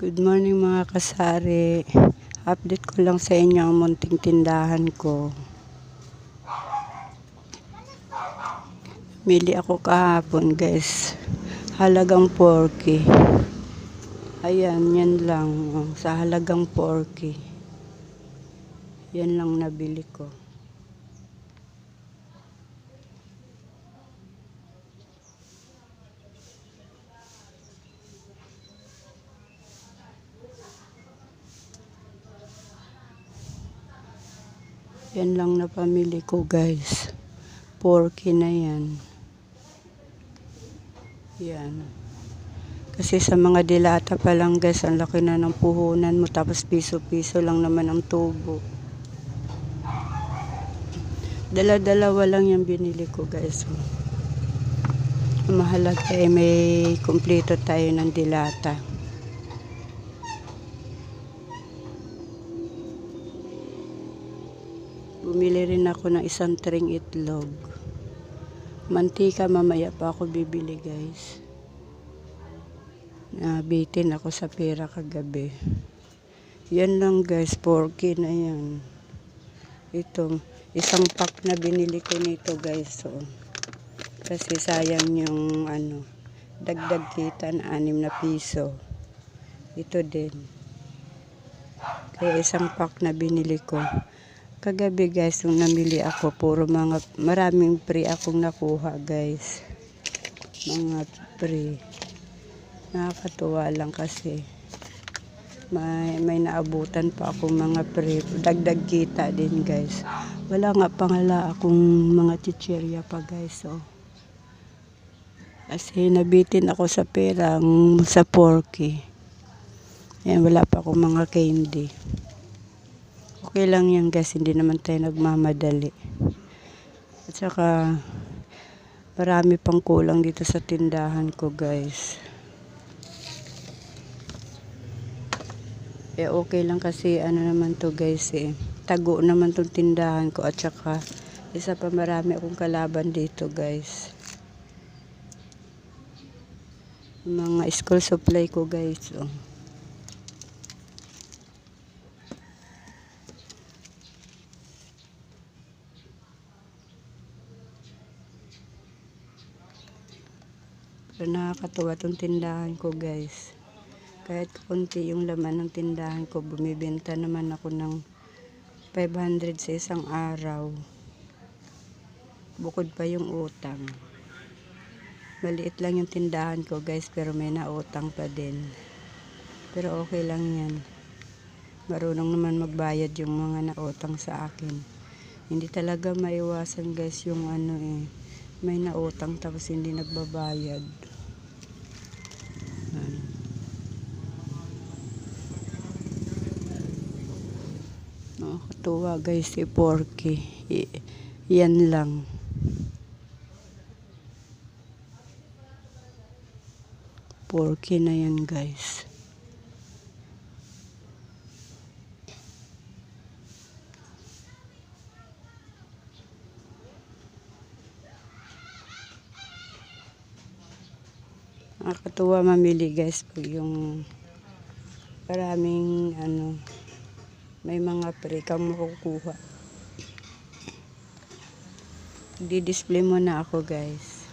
Good morning mga kasari. Update ko lang sa inyo ang munting tindahan ko. Mili ako kahapon guys. Halagang 4K. Ayan, yan lang. Sa halagang 4K. Yan lang nabili ko. Yan lang na pamili ko guys. 4K na yan. Yan. Kasi sa mga dilata pa lang guys, ang laki na ng puhunan mo tapos piso-piso lang naman ang tubo. Dala-dalawa lang yung binili ko guys. Mahalaga eh may kumpleto tayo ng dilata. Bumili rin ako ng isang tring itlog. Mantika mamaya pa ako bibili guys. Nabitin ako sa pera kagabi. Yan lang guys, 4K na yan. Ito, isang pack na binili ko nito guys. So, kasi sayang yung ano, dagdag kita na 6 na piso. Ito din. Kaya isang pack na binili ko. Kagabi guys, nung namili ako, puro mga, maraming free akong nakuha guys. Mga free. Nakakatuwa lang kasi. May, may naabutan pa akong mga free. Dagdag kita din guys. Wala nga pangala akong mga chichirya pa guys. So. Kasi nabitin ako sa perang sa porky. Ayan, wala pa akong mga candy. Okay lang yan guys, hindi naman tayo nagmamadali. At saka, marami pang kulang dito sa tindahan ko guys. Eh okay lang kasi ano naman to guys eh. Tago naman tong tindahan ko at saka isa pa marami akong kalaban dito guys. Mga school supply ko guys. Oh. Pero nakakatuwa tong tindahan ko guys. Kahit konti yung laman ng tindahan ko, bumibenta naman ako ng 500 sa isang araw. Bukod pa yung utang. Maliit lang yung tindahan ko guys, pero may nautang pa din. Pero okay lang yan. Marunong naman magbayad yung mga nautang sa akin. Hindi talaga maiwasan guys yung ano eh, may nautang tapos hindi nagbabayad. Nakakatuwa guys si Porky. I- yan lang. Porky na yan guys. Nakakatuwa mamili guys pag yung maraming ano may mga pre kang makukuha. Di-display mo na ako guys.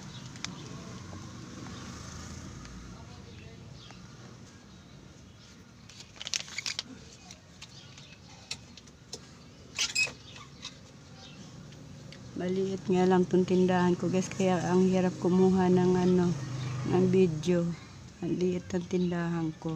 Maliit nga lang tong tindahan ko guys kaya ang hirap kumuha ng ano ng video. Ang liit ng tindahan ko.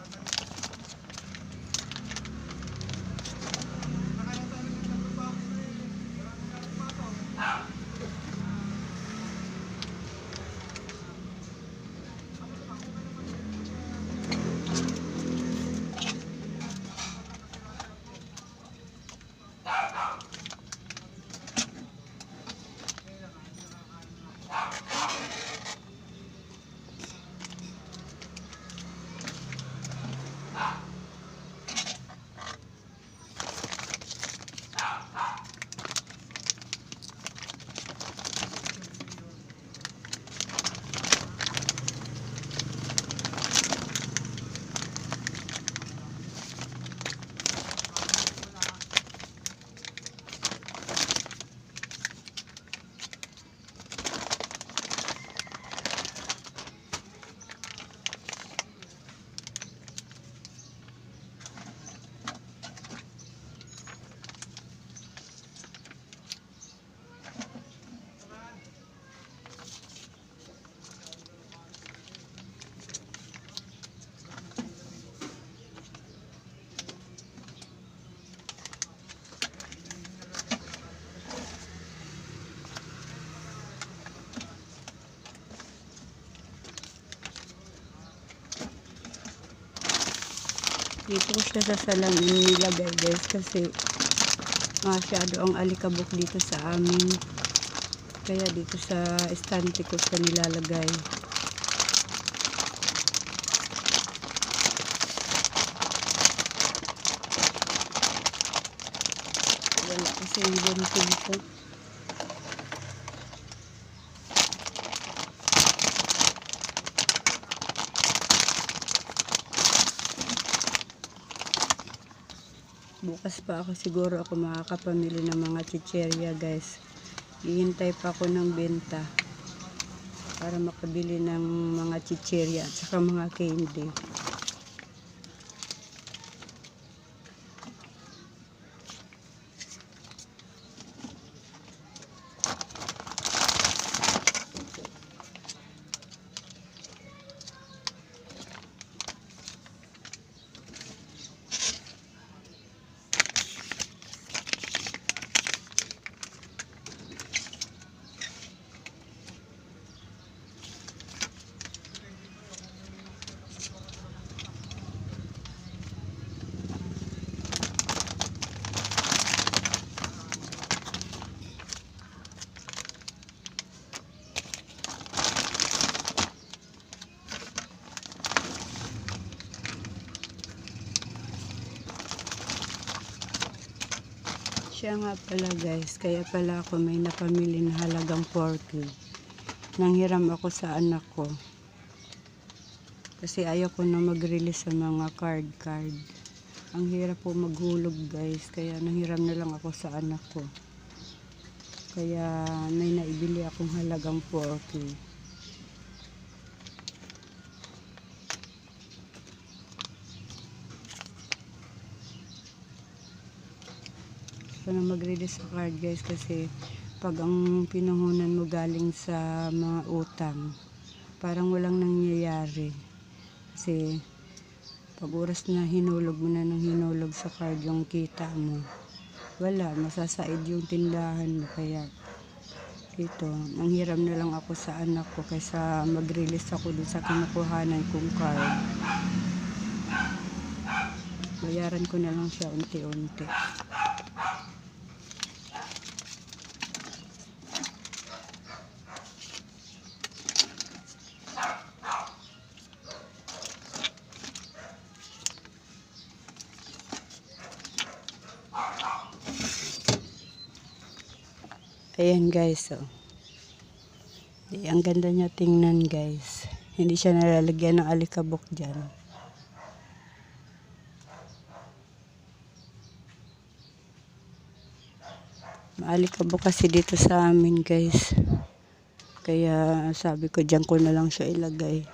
Dito ko siya sa salamin nilagay guys kasi masyado ang alikabok dito sa amin. Kaya dito sa estante ko siya nilalagay. Kasi yung ko. Bukas pa ako siguro ako makakapamili ng mga chicherya guys. Hihintay pa ako ng benta para makabili ng mga chicherya at saka mga candy. Siya nga pala guys, kaya pala ako may napamili na halagang 4K. Nanghiram ako sa anak ko. Kasi ayaw ko na mag-release sa mga card-card. Ang hirap po maghulog guys, kaya nanghiram na lang ako sa anak ko. Kaya may naibili akong halagang 4K. Sana mag-release sa card guys kasi pag ang pinangunan mo galing sa mga utang, parang walang nangyayari. Kasi pag oras na hinulog mo na ng hinulog sa card yung kita mo, wala, masasaid yung tindahan mo. Kaya ito, ang hiram na lang ako sa anak ko kaysa mag-release ako dun sa kinukuhanan kong card. Bayaran ko na lang siya unti-unti. Ayan guys, oh. Di, ang ganda niya tingnan guys. Hindi siya nalalagyan ng alikabok dyan. Maalikabok kasi dito sa amin guys. Kaya sabi ko dyan ko na lang siya ilagay.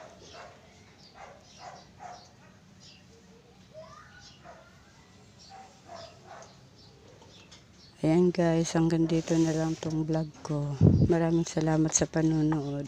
Ayan guys, hanggang dito na lang tong vlog ko. Maraming salamat sa panonood.